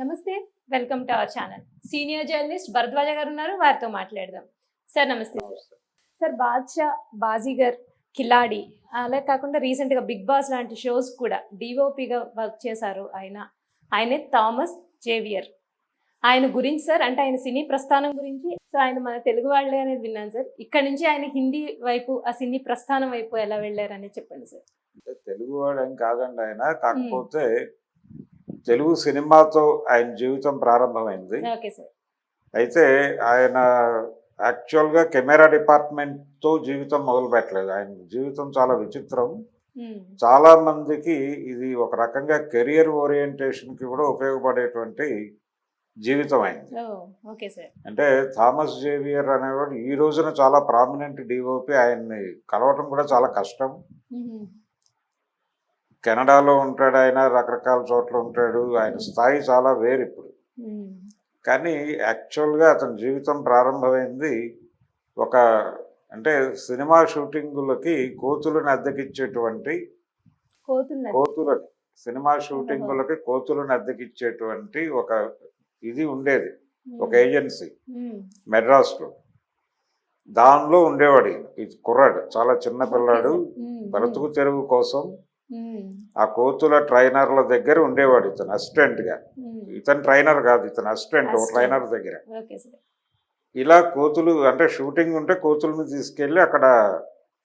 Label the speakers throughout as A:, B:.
A: నమస్తే welcome to our channel. Senior journalist Bharadwaja గారు ఉన్నారు వారితో మాట్లాడదాం. సార్ నమస్తే. సార్ సార్ బాద్షా బాజీగర్ కిలాడి అలా కాకుండా రీసెంట్గా బిగ్ బాస్ లాంటి షోస్ కూడా డిఓపిగా వర్క్ చేశారు ఆయన. ఆయనే థామస్ జేవియర్. ఆయన గురించి సార్ అంటే ఆయన సినీ ప్రస్థానం గురించి. సో ఆయన మన తెలుగు వాళ్ళే అనేది విన్నాను సార్. ఇక్కడ నుంచి ఆయన హిందీ వైపు ఆ సినీ ప్రస్థానం వైపు ఎలా వెళ్ళారు అనేది చెప్పండి సార్.
B: అంటే తెలుగు వాడు ఏం కాదండి ఆయన. కాకపోతే తెలుగు సినిమాతో ఆయన జీవితం ప్రారంభమైంది. అయితే ఆయన యాక్చువల్గా కెమెరా డిపార్ట్మెంట్తో జీవితం మొదలు పెట్టలేదు. ఆయన జీవితం చాలా విచిత్రం. చాలా మందికి ఇది ఒక రకంగా కెరియర్ ఓరియంటేషన్కి కూడా ఉపయోగపడేటువంటి జీవితం అయింది అంటే థామస్ జేవియర్ అనేవాడు ఈ రోజున చాలా ప్రామినెంట్ డిఓపి. ఆయన్ని కలవటం కూడా చాలా కష్టం. కెనడాలో ఉంటాడు ఆయన రకరకాల చోట్ల ఉంటాడు. ఆయన స్థాయి చాలా వేరు ఇప్పుడు. కానీ యాక్చువల్గా అతని జీవితం ప్రారంభమైంది ఒక అంటే సినిమా షూటింగులకి కోతులను అద్దెకిచ్చేటువంటి
A: కోతులు
B: కోతులని సినిమా షూటింగులకి కోతులను అద్దెకిచ్చేటువంటి ఒక ఇది ఉండేది. ఒక ఏజెన్సీ. మెడ్రాస్లో. దానిలో ఉండేవాడు. ఇది కుర్రాడు. చాలా చిన్న పిల్లాడు. బ్రతుకు తెరువు కోసం ఆ కోతుల ట్రైనర్ల దగ్గర ఉండేవాడు ఇతను అసిస్టెంట్గా. ఇతను ట్రైనర్ కాదు ఇతను అసిస్టెంట్. ట్రైనర్ దగ్గర. ఇలా కోతులు అంటే షూటింగ్ ఉంటే కోతులను తీసుకెళ్ళి అక్కడ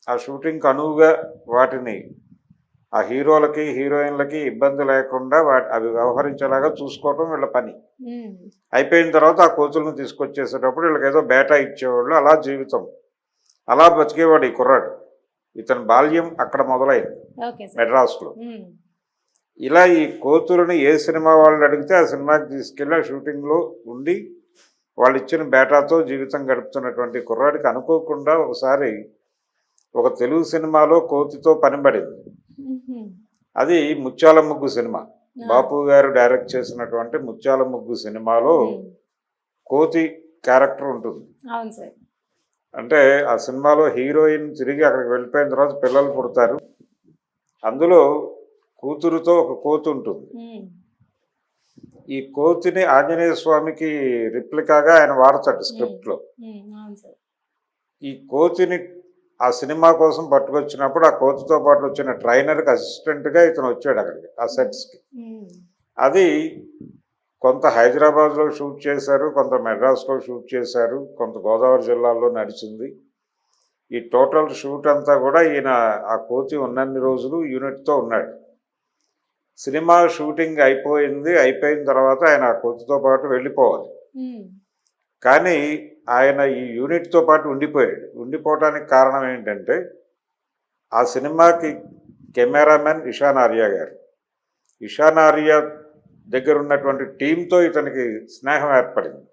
B: ఆ షూటింగ్ అనువుగా వాటిని ఆ హీరోలకి హీరోయిన్లకి ఇబ్బంది లేకుండా వాటి అవి వ్యవహరించేలాగా చూసుకోవటం వీళ్ళ పని. అయిపోయిన తర్వాత ఆ కోతులను తీసుకొచ్చేసేటప్పుడు వీళ్ళకి ఏదో బేటా ఇచ్చేవాళ్ళు అలా జీవితం. అలా బతికేవాడు ఈ కుర్రాడు. ఇతని బాల్యం అక్కడ మొదలైంది. మెడ్రాస్లో. ఇలా ఈ కోతులను ఏ సినిమా వాళ్ళు అడిగితే ఆ సినిమాకి తీసుకెళ్ళి ఆ షూటింగ్లో ఉండి వాళ్ళు ఇచ్చిన బేటాతో జీవితం గడుపుతున్నటువంటి కుర్రాడికి అనుకోకుండా ఒకసారి ఒక తెలుగు సినిమాలో కోతితో పని పడింది అది ముత్యాల ముగ్గు సినిమా బాపు గారు డైరెక్ట్ చేసినటువంటి ముత్యాల ముగ్గు సినిమాలో కోతి క్యారెక్టర్ ఉంటుంది.
A: అవును సార్.
B: అంటే ఆ సినిమాలో హీరోయిన్ తిరిగి అక్కడికి వెళ్ళిపోయిన తర్వాత పిల్లలు పుడతారు. అందులో కూతురుతో ఒక కోతి ఉంటుంది. ఈ కోతిని ఆంజనేయ స్వామికి రిప్లికాగా ఆయన వాడతాడు స్క్రిప్ట్లో. ఈ కోతిని ఆ సినిమా కోసం పట్టుకొచ్చినప్పుడు ఆ కోతితో పాటు వచ్చిన ట్రైనర్కి అసిస్టెంట్గా ఇతను వచ్చాడు అక్కడికి ఆ సెట్స్కి. అది కొంత హైదరాబాద్లో షూట్ చేశారు కొంత మెడ్రాస్లో షూట్ చేశారు కొంత గోదావరి జిల్లాలో నడిచింది. ఈ టోటల్ షూట్ అంతా కూడా ఈయన ఆ కోతి ఉన్నన్ని రోజులు యూనిట్తో ఉన్నాడు. సినిమా షూటింగ్ అయిపోయింది అయిపోయిన తర్వాత ఆయన ఆ కోతితో పాటు వెళ్ళిపోవాలి. కానీ ఆయన ఈ యూనిట్తో పాటు ఉండిపోయాడు. ఉండిపోవటానికి కారణం ఏంటంటే ఆ సినిమాకి కెమెరామెన్ ఇషాన్ ఆర్యా గారు. ఇషాన్ ఆర్యా దగ్గర ఉన్నటువంటి టీంతో ఇతనికి స్నేహం ఏర్పడింది.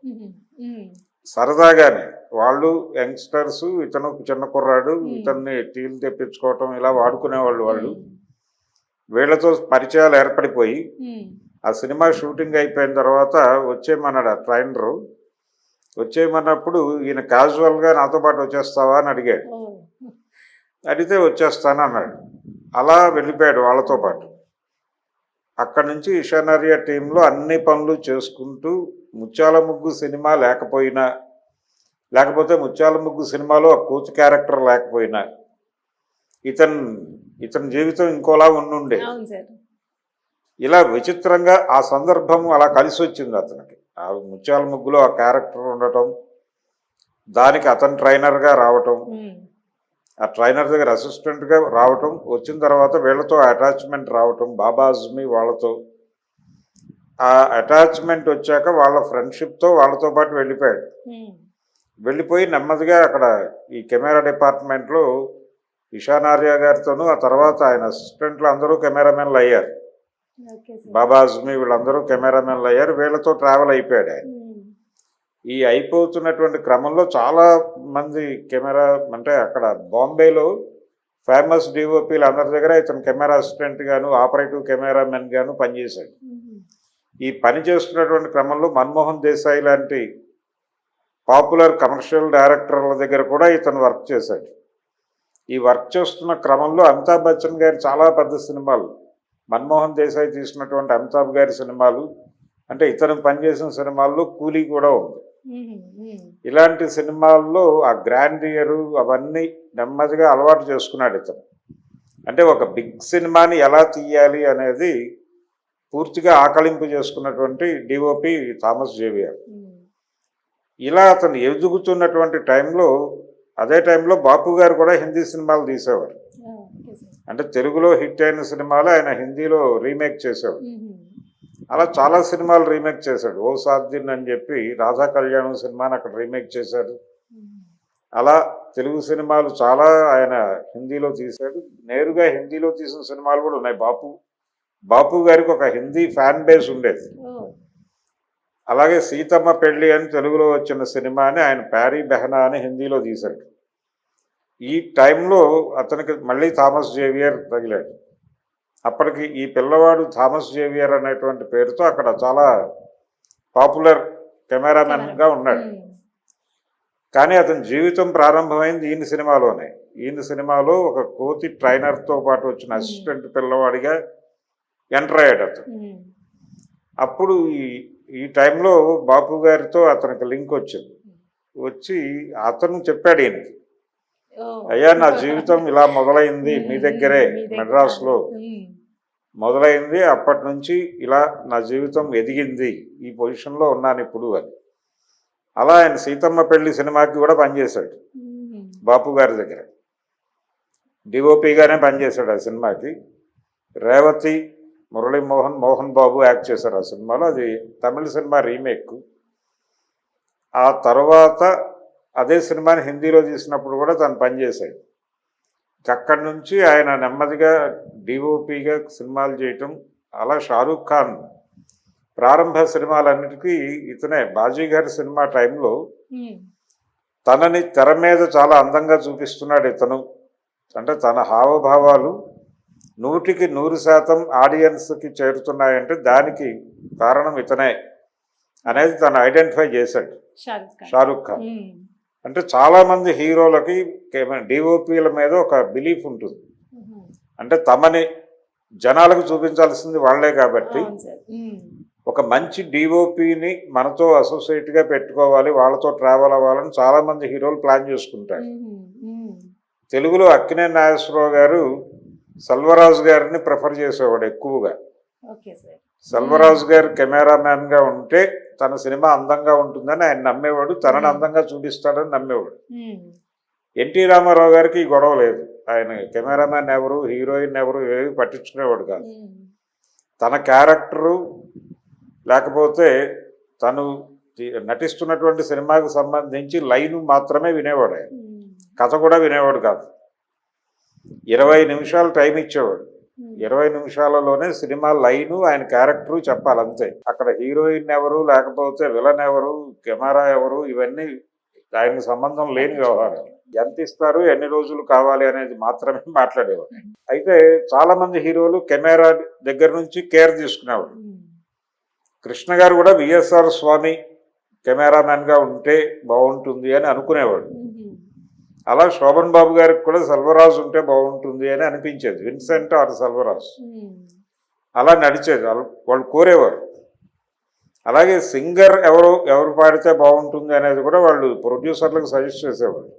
B: సరదాగానే వాళ్ళు యంగ్స్టర్స్ ఇతను చిన్న కుర్రాడు ఇతన్ని టీలు తెప్పించుకోవటం ఇలా వాడుకునేవాళ్ళు వాళ్ళు. వీళ్ళతో పరిచయాలు ఏర్పడిపోయి ఆ సినిమా షూటింగ్ అయిపోయిన తర్వాత వచ్చేయమన్నాడు ఆ ట్రైనరు. వచ్చేయమన్నప్పుడు ఈయన క్యాజువల్గా నాతో పాటు వచ్చేస్తావా అని అడిగాడు. అడిగితే వచ్చేస్తాను అన్నాడు. అలా వెళ్ళిపోయాడు వాళ్ళతో పాటు. అక్కడి నుంచి ఇషానరియా టీంలో అన్ని పనులు చేసుకుంటూ ముత్యాల ముగ్గు సినిమా లేకపోయినా లేకపోతే ముత్యాల ముగ్గు సినిమాలో ఆ కోచ్ క్యారెక్టర్ లేకపోయినా ఇతను ఇతని జీవితం ఇంకోలా ఉండుండే. ఇలా విచిత్రంగా ఆ సందర్భం అలా కలిసి వచ్చింది అతనికి. ఆ ముత్యాల ముగ్గులో ఆ క్యారెక్టర్ ఉండటం దానికి అతను ట్రైనర్గా రావటం ఆ ట్రైనర్ దగ్గర అసిస్టెంట్గా రావటం వచ్చిన తర్వాత వీళ్ళతో అటాచ్మెంట్ రావటం బాబా అజ్మీ వాళ్ళతో. ఆ అటాచ్మెంట్ వచ్చాక వాళ్ళ ఫ్రెండ్షిప్తో వాళ్ళతో పాటు వెళ్ళిపోయాడు. వెళ్ళిపోయి నెమ్మదిగా అక్కడ ఈ కెమెరా డిపార్ట్మెంట్లో ఇషాన్ ఆర్య గారితోనూ ఆ తర్వాత ఆయన అసిస్టెంట్లు అందరూ కెమెరామెన్లు అయ్యారు. బాబా అజ్మీ వీళ్ళందరూ కెమెరామెన్లు అయ్యారు. వీళ్ళతో ట్రావెల్ అయిపోయాడు ఆయన. ఈ అయిపోతున్నటువంటి క్రమంలో చాలా మంది కెమెరా అంటే అక్కడ బాంబేలో ఫేమస్ డిఓపీలు అందరి దగ్గర ఇతను కెమెరా అసిస్టెంట్ గాను ఆపరేటివ్ కెమెరామెన్ గాను పనిచేశాడు. ఈ పని చేస్తున్నటువంటి క్రమంలో మన్మోహన్ దేశాయ్ లాంటి పాపులర్ కమర్షియల్ డైరెక్టర్ల దగ్గర కూడా ఇతను వర్క్ చేశాడు. ఈ వర్క్ చేస్తున్న క్రమంలో అమితాబ్ బచ్చన్ గారి చాలా పెద్ద సినిమాలు మన్మోహన్ దేశాయ్ తీసినటువంటి అమితాబ్ గారి సినిమాలు అంటే ఇతను పనిచేసిన సినిమాల్లో కూలీ కూడా ఉంది. ఇలాంటి సినిమాల్లో ఆ గ్రాండియర్ అవన్నీ నెమ్మదిగా అలవాటు చేసుకున్నాడు ఇతను అంటే ఒక బిగ్ సినిమాని ఎలా తీయాలి అనేది పూర్తిగా ఆకలింపు చేసుకున్నటువంటి డిఓపి థామస్ జేవియర్. ఇలా అతను ఎదుగుతున్నటువంటి టైంలో అదే టైంలో బాపు గారు కూడా హిందీ సినిమాలు తీసేవారు. అంటే తెలుగులో హిట్ అయిన సినిమాలు ఆయన హిందీలో రీమేక్ చేసేవారు. అలా చాలా సినిమాలు రీమేక్ చేశాడు. ఓ సాధ్యన్ అని చెప్పి రాధా కళ్యాణం సినిమాని అక్కడ రీమేక్ చేశాడు. అలా తెలుగు సినిమాలు చాలా ఆయన హిందీలో తీశాడు. నేరుగా హిందీలో తీసిన సినిమాలు కూడా ఉన్నాయి. బాపు బాపు గారికి ఒక హిందీ ఫ్యాన్ బేస్ ఉండేది. అలాగే సీతమ్మ పెళ్ళి అని తెలుగులో వచ్చిన సినిమాని ఆయన ప్యారీ బెహనా అని హిందీలో తీశాడు. ఈ టైంలో అతనికి మళ్ళీ థామస్ జేవియర్ తగిలాడు. అప్పటికి ఈ పిల్లవాడు థామస్ జేవియర్ అనేటువంటి పేరుతో అక్కడ చాలా పాపులర్ కెమెరామెన్గా ఉన్నాడు. కానీ అతని జీవితం ప్రారంభమైంది ఈయన సినిమాలోనే ఈయన సినిమాలో ఒక కోతి ట్రైనర్తో పాటు వచ్చిన అసిస్టెంట్ పిల్లవాడిగా ఎంటర్ అయ్యాడు అతను. అప్పుడు ఈ ఈ టైంలో బాపు గారితో అతనికి లింక్ వచ్చింది వచ్చి అతను చెప్పాడు ఈయనకి. అయ్యా నా జీవితం ఇలా మొదలైంది మీ దగ్గరే. మెడ్రాస్లో. మొదలైంది. అప్పటి నుంచి ఇలా నా జీవితం ఎదిగింది. ఈ పొజిషన్లో ఉన్నాను ఇప్పుడు అని. అలా ఆయన సీతమ్మ పెళ్ళి సినిమాకి కూడా పనిచేశాడు. బాపు గారి దగ్గర. డిఓపిగానే పనిచేశాడు ఆ సినిమాకి. రేవతి మురళీమోహన్ మోహన్ బాబు యాక్ట్ చేశారు ఆ సినిమాలో. అది తమిళ సినిమా రీమేక్. ఆ తర్వాత అదే సినిమాని హిందీలో తీసినప్పుడు కూడా తను పనిచేశాడు. అక్కడి నుంచి ఆయన నెమ్మదిగా డిఓపిగా సినిమాలు చేయటం అలా షారూక్ ఖాన్ ప్రారంభ సినిమాలన్నిటికీ ఇతనే. బాజీగారి సినిమా టైంలో. తనని తెర మీద చాలా అందంగా చూపిస్తున్నాడు ఇతను అంటే తన హావభావాలు నూటికి నూరు శాతం ఆడియన్స్కి చేరుతున్నాయంటే దానికి కారణం ఇతనే అనేది తను ఐడెంటిఫై చేశాడు.
A: షారుఖ్ ఖాన్.
B: షారుఖ్. అంటే చాలామంది హీరోలకి డిఓపిల మీద ఒక బిలీఫ్ ఉంటుంది. అంటే తమని జనాలకు చూపించాల్సింది వాళ్ళే కాబట్టి. ఒక మంచి డిఓపిని మనతో అసోసియేట్గా పెట్టుకోవాలి వాళ్ళతో ట్రావెల్ అవ్వాలని చాలామంది హీరోలు ప్లాన్ చేసుకుంటారు. తెలుగులో అక్కినే నాగేశ్వరరావు గారు సల్వరాజు గారిని ప్రిఫర్ చేసేవాడు ఎక్కువగా సల్వరాజు గారు కెమెరామ్యాన్గా ఉంటే తన సినిమా అందంగా ఉంటుందని ఆయన నమ్మేవాడు తనని అందంగా చూపిస్తాడని నమ్మేవాడు
A: మ్మ్.
B: ఎన్టీ రామారావు గారికి గొడవ లేదు ఆయన కెమెరామ్యాన్ ఎవరు హీరోయిన్ ఎవరు ఏవి పట్టించుకునేవాడు కాదు. తన క్యారెక్టరు లేకపోతే తను నటిస్తున్నటువంటి సినిమాకు సంబంధించి లైన్ మాత్రమే వినేవాడు ఆయన. కథ కూడా వినేవాడు కాదు ఇరవై నిమిషాలు టైం ఇచ్చేవాడు. ఇరవై నిమిషాలలోనే సినిమా లైను ఆయన క్యారెక్టరు చెప్పాలి అంతే. అక్కడ హీరోయిన్ ఎవరు లేకపోతే విలన్ ఎవరు కెమెరా ఎవరు ఇవన్నీ ఆయనకు సంబంధం లేని వ్యవహారం. ఎంత ఇస్తారు ఎన్ని రోజులు కావాలి అనేది మాత్రమే మాట్లాడేవాడు. అయితే చాలా మంది హీరోలు కెమెరా దగ్గర నుంచి కేర్ తీసుకునేవాడు. కృష్ణ గారు కూడా విఎస్ఆర్ స్వామి కెమెరామెన్గా ఉంటే బాగుంటుంది అని అనుకునేవాడు. అలా శోభన్ బాబు గారికి కూడా సల్వరాజు ఉంటే బాగుంటుంది అని అనిపించేది. Vincent R Selvaraju.
A: మ్మ్.
B: అలా నడిచేది. వాళ్ళు వాళ్ళు కోరేవారు. అలాగే సింగర్ ఎవరు ఎవరు పాడితే బాగుంటుంది అనేది కూడా వాళ్ళు ప్రొడ్యూసర్లకు సజెస్ట్ చేసేవాడు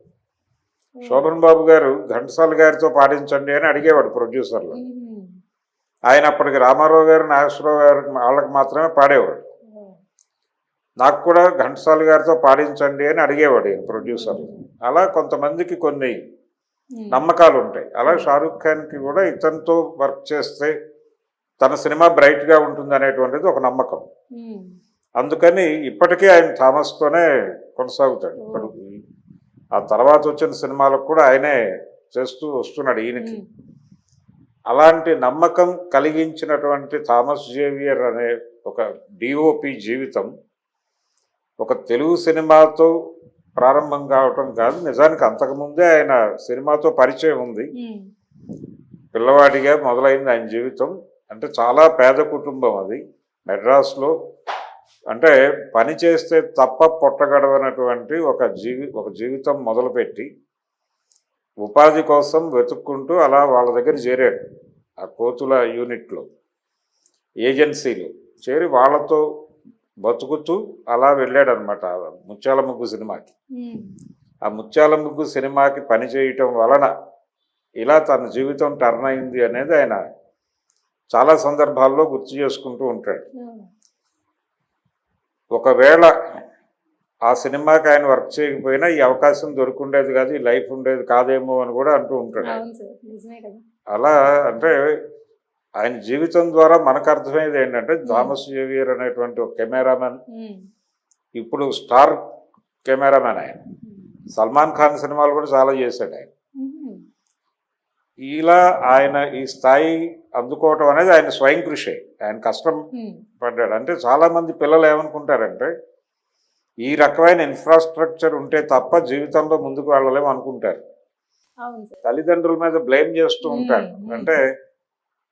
B: శోభన్ బాబు గారు ఘంటసాల గారితో పాడించండి అని అడిగేవాడు ప్రొడ్యూసర్లు.
A: మ్మ్.
B: ఆయన అప్పటికి రామారావు గారు నాగేశ్వరరావు గారు వాళ్ళకి మాత్రమే పాడేవాడు. నాకు కూడా ఘంటసాల గారితో పాడించండి అని అడిగేవాడు ఈయన ప్రొడ్యూసర్లు అలా కొంతమందికి కొన్ని
A: మ్మ్.
B: నమ్మకాలు ఉంటాయి అలా షారూఖ్ ఖాన్కి కూడా ఇతనితో వర్క్ చేస్తే తన సినిమా బ్రైట్గా ఉంటుంది అనేటువంటిది ఒక నమ్మకం
A: మ్మ్.
B: అందుకని ఇప్పటికీ ఆయన థామస్తోనే కొనసాగుతాడు ఇప్పుడు ఆ తర్వాత వచ్చిన సినిమాలకు కూడా ఆయనే చేస్తూ వస్తున్నాడు ఈయనకి. అలాంటి నమ్మకం కలిగించినటువంటి థామస్ జేవియర్ అనే ఒక డిఓపి జీవితం ఒక తెలుగు సినిమాతో ప్రారంభం కావటం కాదు. నిజానికి అంతకుముందే ఆయన సినిమాతో పరిచయం ఉంది. పిల్లవాడిగా మొదలైంది ఆయన జీవితం. అంటే చాలా పేద కుటుంబం అది. మెడ్రాస్లో అంటే పని చేస్తే తప్ప పొట్టగడవనటువంటి ఒక జీవి ఒక జీవితం మొదలుపెట్టి ఉపాధి కోసం వెతుక్కుంటూ అలా వాళ్ళ దగ్గర చేరాడు. ఆ కోతుల యూనిట్లో ఏజెన్సీలు చేరి వాళ్ళతో బతుకుతూ అలా వెళ్ళాడు అనమాట ముత్యాల ముగ్గు సినిమాకి. ఆ ముత్యాల ముగ్గు సినిమాకి పని చేయటం వలన ఇలా తన జీవితం టర్న్ అయింది అనేది ఆయన చాలా సందర్భాల్లో గుర్తు చేసుకుంటూ ఉంటాడు. ఒకవేళ ఆ సినిమాకి ఆయన వర్క్ చేయకపోయినా ఈ అవకాశం దొరుకుండేది కాదు ఈ లైఫ్ ఉండేది కాదేమో అని కూడా అంటూ ఉంటాడు అలా అంటే ఆయన జీవితం ద్వారా మనకు అర్థమయ్యేది ఏంటంటే థామస్ జేవియర్ అనేటువంటి ఒక కెమెరామెన్. ఇప్పుడు స్టార్ కెమెరామెన్ ఆయన. సల్మాన్ ఖాన్ సినిమాలు కూడా చాలా చేశాడు ఆయన. ఇలా ఆయన ఈ స్థాయి అందుకోవటం అనేది ఆయన స్వయం కృషి ఆయన కష్టం. పడ్డాడు అంటే చాలా మంది పిల్లలు ఏమనుకుంటారంటే ఈ రకమైన ఇన్ఫ్రాస్ట్రక్చర్ ఉంటే తప్ప జీవితంలో ముందుకు వెళ్ళలేము అనుకుంటారు తల్లిదండ్రుల మీద బ్లేమ్ చేస్తూ ఉంటారు. అంటే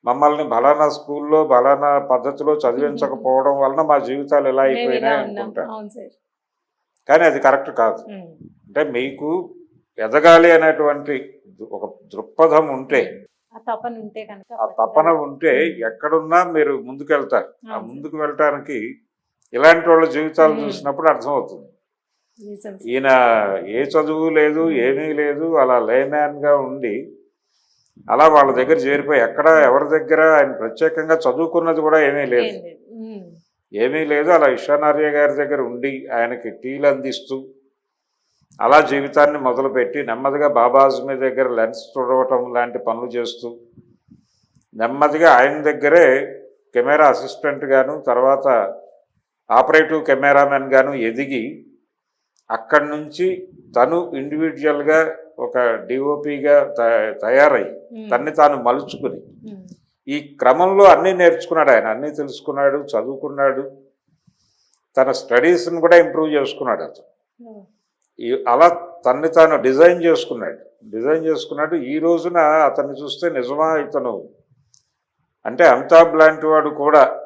B: మమ్మల్ని బలానా స్కూల్లో బలానా పద్ధతిలో చదివించకపోవడం వలన మా జీవితాలు
A: ఇలా
B: అయిపోయినాయి
A: సార్
B: కానీ అది కరెక్ట్ కాదు. అంటే మీకు ఎదగాలి అనేటువంటి ఒక దృక్పథం ఉంటే
A: ఆ తపన ఉంటే కనుక
B: ఆ తపన ఉంటే ఎక్కడున్నా మీరు ముందుకెళ్తారు ఆ
A: అవును.
B: ముందుకు వెళ్ళటానికి ఇలాంటి వాళ్ళ జీవితాలు. చూసినప్పుడు అర్థమవుతుంది. ఈయన ఏ చదువు లేదు ఏమీ లేదు అలా లేమ్యాన్గా ఉండి అలా వాళ్ళ దగ్గర చేరిపోయి ఎక్కడ ఎవరి దగ్గర ఆయన ప్రత్యేకంగా చదువుకున్నది కూడా ఏమీ లేదు. ఏమీ లేదు. అలా ఇషానార్య గారి దగ్గర ఉండి ఆయనకి టీలు అందిస్తూ అలా జీవితాన్ని మొదలుపెట్టి నెమ్మదిగా బాబాజీ దగ్గర లెన్స్ చూడవటం లాంటి పనులు చేస్తూ నెమ్మదిగా ఆయన దగ్గరే కెమెరా అసిస్టెంట్ గాను తర్వాత ఆపరేటివ్ కెమెరామెన్ గాను ఎదిగి అక్కడి నుంచి తను ఇండివిజువల్గా ఒక డిఓపిగా తయారై. తన్ని తాను మలుచుకుని. ఈ క్రమంలో అన్నీ నేర్చుకున్నాడు ఆయన. అన్నీ తెలుసుకున్నాడు చదువుకున్నాడు. తన స్టడీస్ని కూడా ఇంప్రూవ్ చేసుకున్నాడు అతను. అలా తన్ని తాను డిజైన్ చేసుకున్నాడు. డిజైన్ చేసుకున్నాడు. ఈ రోజున అతన్ని చూస్తే నిజమా ఇతను? అంటే అమితాబ్ లాంటి వాడు కూడా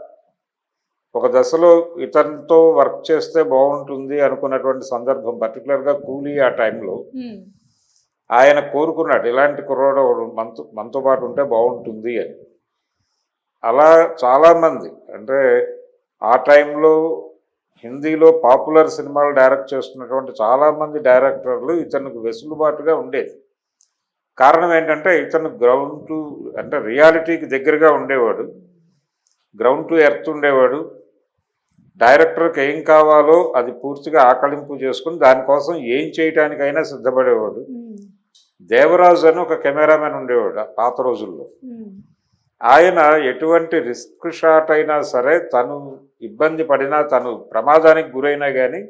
B: ఒక దశలో ఇతనితో వర్క్ చేస్తే బాగుంటుంది అనుకున్నటువంటి సందర్భం పర్టికులర్గా కూలీ ఆ టైంలో. ఆయన కోరుకున్నాడు ఇలాంటి కుర్రాడు మనతో మనతో పాటు ఉంటే బాగుంటుంది అని అలా చాలామంది అంటే ఆ టైంలో హిందీలో పాపులర్ సినిమాలు డైరెక్ట్ చేస్తున్నటువంటి చాలామంది డైరెక్టర్లు ఇతనికి వెసులుబాటుగా ఉండేది కారణం ఏంటంటే ఇతను గ్రౌండ్ టు అంటే రియాలిటీకి దగ్గరగా ఉండేవాడు గ్రౌండ్ టు ఎర్త్ ఉండేవాడు డైరెక్టర్కి ఏం కావాలో అది పూర్తిగా ఆకలింపు చేసుకుని దానికోసం ఏం చేయటానికైనా సిద్ధపడేవాడు. దేవరాజు అని ఒక కెమెరామెన్ ఉండేవాడు పాత రోజుల్లో. ఆయన ఎటువంటి రిస్క్ షాట్ అయినా సరే తను ఇబ్బంది పడినా తను ప్రమాదానికి గురైనా కానీ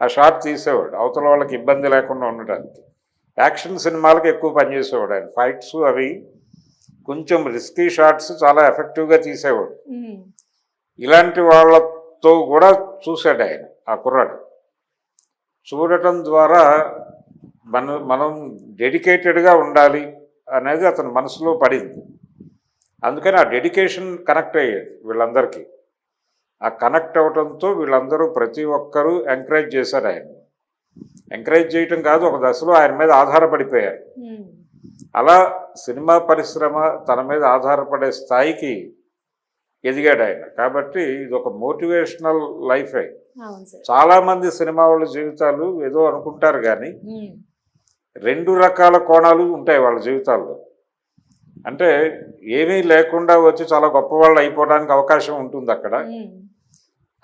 B: ఆ షాట్ తీసేవాడు అవతల వాళ్ళకి ఇబ్బంది లేకుండా ఉండటానికి యాక్షన్ సినిమాలకు ఎక్కువ పనిచేసేవాడు ఆయన ఫైట్స్ అవి కొంచెం రిస్కీ షాట్స్ చాలా ఎఫెక్టివ్గా తీసేవాడు. ఇలాంటి వాళ్ళతో కూడా చూశాడు ఆయన ఆ కుర్రాడు. చూడటం ద్వారా మన మనం డెడికేటెడ్గా ఉండాలి అనేది అతని మనసులో పడింది. అందుకని ఆ డెడికేషన్ కనెక్ట్ అయ్యేది వీళ్ళందరికీ. ఆ కనెక్ట్ అవడంతో వీళ్ళందరూ ప్రతి ఒక్కరూ ఎంకరేజ్ చేశారు ఆయన. ఎంకరేజ్ చేయటం కాదు ఒక దశలో ఆయన మీద ఆధారపడిపోయారు. అలా సినిమా పరిశ్రమ తన మీద ఆధారపడే స్థాయికి ఎదిగాడు ఆయన. కాబట్టి ఇది ఒక మోటివేషనల్ లైఫే. చాలా మంది సినిమా వాళ్ళ జీవితాలు ఏదో అనుకుంటారు కానీ. రెండు రకాల కోణాలు ఉంటాయి వాళ్ళ జీవితాల్లో. అంటే ఏమీ లేకుండా వచ్చి చాలా గొప్పవాళ్ళు అయిపోవడానికి అవకాశం ఉంటుంది అక్కడ.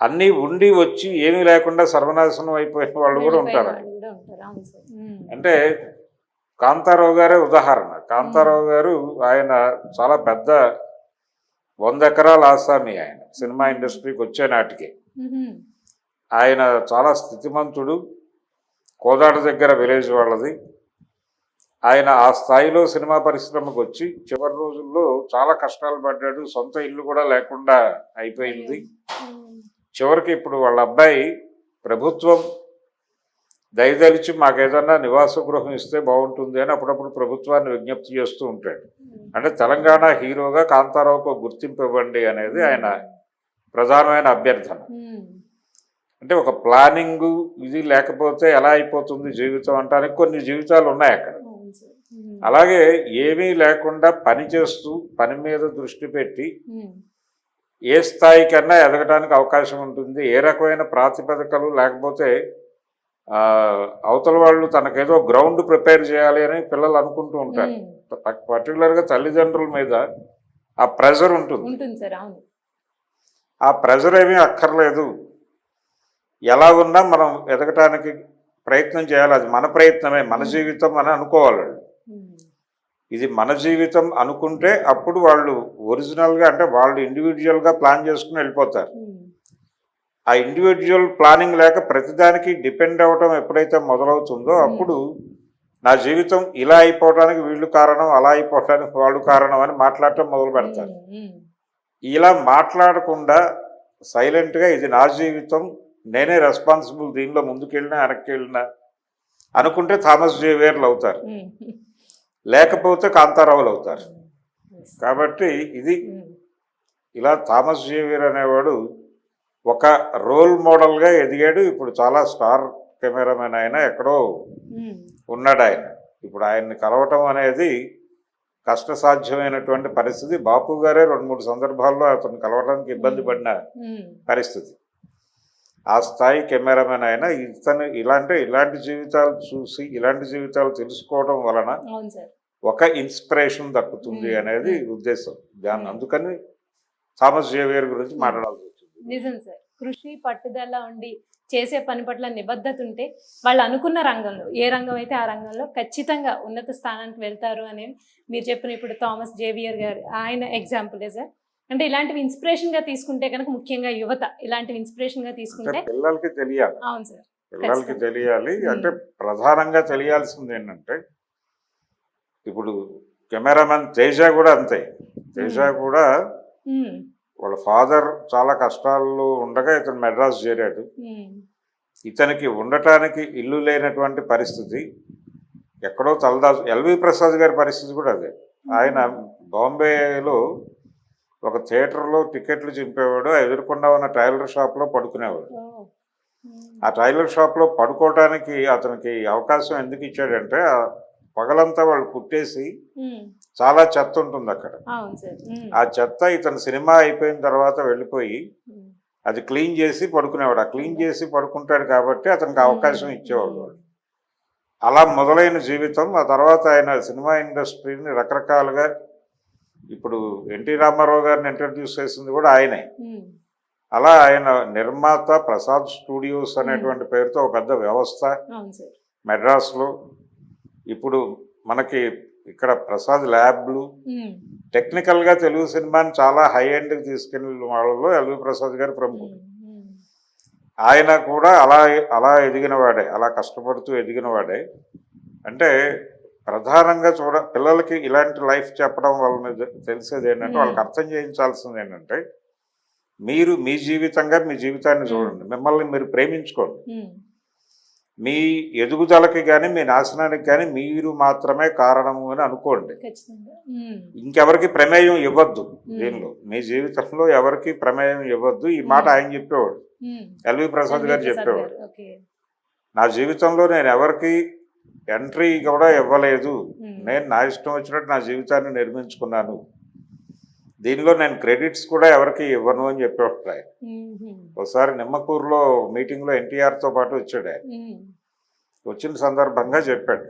B: అన్నీ ఉండి వచ్చి ఏమీ లేకుండా సర్వనాశనం అయిపోయిన వాళ్ళు కూడా ఉంటారు. అంటే కాంతారావు గారే ఉదాహరణ. కాంతారావు గారు ఆయన చాలా పెద్ద వంద ఎకరాల ఆసామి ఆయన సినిమా ఇండస్ట్రీకి వచ్చే నాటికి. ఆయన చాలా స్థితిమంతుడు కోదాడ దగ్గర విలేజ్ వాళ్ళది ఆయన ఆ స్థాయిలో సినిమా పరిశ్రమకు వచ్చి చివరి రోజుల్లో చాలా కష్టాలు పడ్డాడు సొంత ఇల్లు కూడా లేకుండా అయిపోయింది. చివరికి ఇప్పుడు వాళ్ళ అబ్బాయి ప్రభుత్వం దయదలిచి మాకు ఏదన్నా నివాస గృహం ఇస్తే బాగుంటుంది అని అప్పుడప్పుడు ప్రభుత్వాన్ని విజ్ఞప్తి చేస్తూ ఉంటాడు. అంటే తెలంగాణ హీరోగా కాంతారావుకు గుర్తింపు ఇవ్వండి అనేది ఆయన ప్రధానమైన అభ్యర్థన. అంటే ఒక ప్లానింగ్ ఇది లేకపోతే ఎలా అయిపోతుంది జీవితం అంటానికి కొన్ని జీవితాలు ఉన్నాయి అక్కడ. అలాగే ఏమీ లేకుండా పని చేస్తూ పని మీద దృష్టి పెట్టి. ఏ స్థాయికన్నా ఎదగడానికి అవకాశం ఉంటుంది. ఏ రకమైన ప్రాతిపదికలు లేకపోతే అవతల వాళ్ళు తనకేదో గ్రౌండ్ ప్రిపేర్ చేయాలి అని పిల్లలు అనుకుంటూ ఉంటారు. పర్టికులర్గా తల్లిదండ్రుల మీద ఆ ప్రెజర్ ఉంటుంది. ఆ ప్రెజర్ ఏమీ అక్కర్లేదు. ఎలా ఉన్నా మనం ఎదగటానికి ప్రయత్నం చేయాలి. అది మన ప్రయత్నమే మన జీవితం అని అనుకోవాలి ఇది మన జీవితం అనుకుంటే అప్పుడు వాళ్ళు ఒరిజినల్గా అంటే వాళ్ళు ఇండివిజువల్గా ప్లాన్ చేసుకుని వెళ్ళిపోతారు. ఆ ఇండివిజువల్ ప్లానింగ్ లేక ప్రతిదానికి డిపెండ్ అవ్వటం ఎప్పుడైతే మొదలవుతుందో అప్పుడు నా జీవితం ఇలా అయిపోవడానికి వీళ్ళు కారణం అలా అయిపోవడానికి వాళ్ళు కారణం అని మాట్లాడటం మొదలు పెడతారు.
A: ఉమ్, ఉమ్,
B: ఇలా మాట్లాడకుండా సైలెంట్గా ఇది నా జీవితం నేనే రెస్పాన్సిబుల్ దీనిలో ముందుకెళ్ళినా వెనక్కి వెళ్ళినా అనుకుంటే థామస్ జేవియర్లు అవుతారు. లేకపోతే కాంతారావులు అవుతారు. కాబట్టి ఇది ఇలా థామస్ జేవియర్ అనేవాడు ఒక రోల్ మోడల్గా ఎదిగాడు. ఇప్పుడు చాలా స్టార్ కెమెరామెన్ ఆయన ఎక్కడో ఉన్నాడు ఆయన. ఇప్పుడు ఆయన్ని కలవటం అనేది కష్టసాధ్యమైనటువంటి పరిస్థితి. బాపు గారే రెండు మూడు సందర్భాల్లో అతను కలవడానికి ఇబ్బంది పడిన పరిస్థితి. ఆ స్థాయి కెమెరామెన్ అయినా ఇతను ఇలాంటి ఇలాంటి జీవితాలు చూసి ఇలాంటి జీవితాలు తెలుసుకోవడం వలన ఒక ఇన్స్పిరేషన్ దక్కుతుంది. అనేది ఉద్దేశం. దాన్ని. అందుకని థామస్ జేవియర్ గురించి మాట్లాడాల్సి
A: నిజం సార్. కృషి పట్టుదల ఉండి చేసే పని పట్ల నిబద్ధత ఉంటే వాళ్ళు అనుకున్న రంగంలో ఏ రంగం అయితే ఆ రంగంలో ఖచ్చితంగా ఉన్నత స్థానానికి వెళ్తారు అని మీరు చెప్పిన ఇప్పుడు థామస్ జేవియర్ గారు ఆయన ఎగ్జాంపులే సార్. అంటే ఇలాంటివి ఇన్స్పిరేషన్గా తీసుకుంటే కనుక ముఖ్యంగా యువత ఇలాంటివి
B: ఇన్స్పిరేషన్గా
A: తీసుకుంటే
B: పిల్లలకి తెలియాలి.
A: అవును సార్.
B: పిల్లలకి. తెలియాలి. అంటే ప్రధానంగా తెలియాల్సింది ఏంటంటే ఇప్పుడు కెమెరామెన్ తేజ కూడా అంతే. తేజ. కూడా వాళ్ళ ఫాదర్ చాలా కష్టాల్లో ఉండగా ఇతను మెడ్రాస్ చేరాడు. ఇతనికి ఉండటానికి ఇల్లు లేనటువంటి పరిస్థితి ఎక్కడో తలదాచు ఎల్వి ప్రసాద్ గారి పరిస్థితి కూడా అదే. ఆయన బాంబేలో ఒక థియేటర్లో టికెట్లు చింపేవాడు ఎదురుకుండా ఉన్న టైలర్ షాప్లో పడుకునేవాడు. ఆ టైలర్ షాప్లో పడుకోవడానికి అతనికి అవకాశం ఎందుకు ఇచ్చాడంటే పగలంతా వాళ్ళు కుట్టేసి చాలా చెత్త ఉంటుంది అక్కడ. ఆ చెత్త ఇతను సినిమా అయిపోయిన తర్వాత వెళ్ళిపోయి అది క్లీన్ చేసి పడుకునేవాడు. ఆ క్లీన్ చేసి పడుకుంటాడు కాబట్టి అతనికి అవకాశం ఇచ్చేవాడు వాళ్ళు. అలా మొదలైన జీవితం. ఆ తర్వాత ఆయన సినిమా ఇండస్ట్రీని రకరకాలుగా ఇప్పుడు ఎన్టీ రామారావు గారిని ఇంట్రడ్యూస్ చేసింది కూడా ఆయనే. అలా ఆయన నిర్మాత ప్రసాద్ స్టూడియోస్ అనేటువంటి పేరుతో ఒక పెద్ద వ్యవస్థ మెడ్రాస్లో ఇప్పుడు మనకి ఇక్కడ ప్రసాద్ ల్యాబ్లు టెక్నికల్గా తెలుగు సినిమాని చాలా హై ఎండ్కి తీసుకెళ్ళిన వాళ్ళలో ఎల్వి ప్రసాద్ గారు ప్రముఖుడు. ఆయన కూడా అలా అలా ఎదిగిన వాడే అలా కష్టపడుతూ ఎదిగిన వాడే. అంటే ప్రధానంగా చూడ పిల్లలకి ఇలాంటి లైఫ్ చెప్పడం వలన తెలిసేది ఏంటంటే. వాళ్ళకి అర్థం చేయించాల్సింది ఏంటంటే మీరు మీ జీవితంగా మీ జీవితాన్ని చూడండి. మిమ్మల్ని మీరు ప్రేమించుకోండి. మీ ఎదుగుదలకి కానీ మీ నాశనానికి కానీ మీరు మాత్రమే కారణము అని అనుకోండి. ఇంకెవరికి ప్రమేయం ఇవ్వద్దు దీనిలో. మీ జీవితంలో ఎవరికి ప్రమేయం ఇవ్వద్దు. ఈ మాట. ఆయన చెప్పేవాడు. ఎల్వి ప్రసాద్ గారు చెప్పేవాడు. నా జీవితంలో నేను ఎవరికి ఎంట్రీ కూడా ఇవ్వలేదు. నేను నా ఇష్టం వచ్చినట్టు నా జీవితాన్ని నిర్మించుకున్నాను. దీనిలో నేను క్రెడిట్స్ కూడా ఎవరికి ఇవ్వను అని చెప్పేవాడు ఆయన ఒకసారి నిమ్మకూరులో మీటింగ్లో ఎన్టీఆర్తో పాటు వచ్చాడు. ఆయన వచ్చిన సందర్భంగా చెప్పాడు.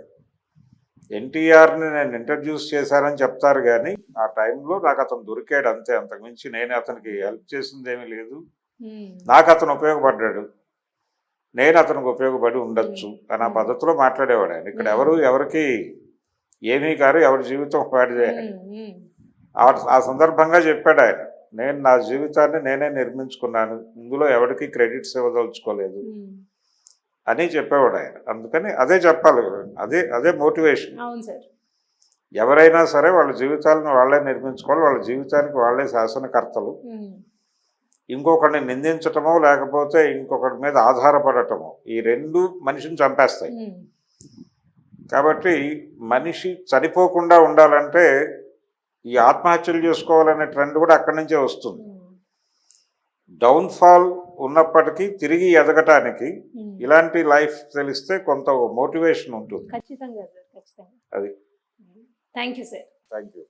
B: ఎన్టీఆర్ని నేను ఇంట్రడ్యూస్ చేశానని చెప్తారు కానీ ఆ టైంలో నాకు అతను దొరికాడు అంతే. అంతకుమించి నేను అతనికి హెల్ప్ చేసింది ఏమీ లేదు. నాకు అతను ఉపయోగపడ్డాడు. నేను అతనికి ఉపయోగపడి ఉండొచ్చు అని ఆ పద్ధతిలో మాట్లాడేవాడు ఆయన. ఇక్కడ ఎవరు ఎవరికి ఏమీ కారు ఎవరి జీవితం
A: ఉమ్,
B: ఆ- ఆ సందర్భంగా చెప్పాడు ఆయన. నేను నా జీవితాన్ని నేనే నిర్మించుకున్నాను. ఇందులో ఎవరికి క్రెడిట్స్ ఇవ్వదలుచుకోలేదు
A: ఉమ్.
B: అని చెప్పేవాడు ఆయన. అందుకని అదే చెప్పాలి అదే అదే మోటివేషన్. ఎవరైనా సరే వాళ్ళ జీవితాలను వాళ్ళే నిర్మించుకోవాలి. వాళ్ళ జీవితానికి వాళ్ళే శాసనకర్తలు.
A: ఉమ్,
B: ఇంకొకరిని నిందించటమో లేకపోతే ఇంకొకరి మీద ఆధారపడటమో ఈ రెండు మనిషిని చంపేస్తాయి.
A: ఉమ్,
B: కాబట్టి మనిషి చనిపోకుండా ఉండాలంటే ఈ ఆత్మహత్యలు చేసుకోవాలనే ట్రెండ్ కూడా అక్కడి నుంచే వస్తుంది. డౌన్ఫాల్ ఉన్నప్పటికీ తిరిగి ఎదగటానికి. ఇలాంటి లైఫ్ తెలిస్తే కొంత మోటివేషన్ ఉంటుంది. అది.
A: Thank you sir.
B: Thank you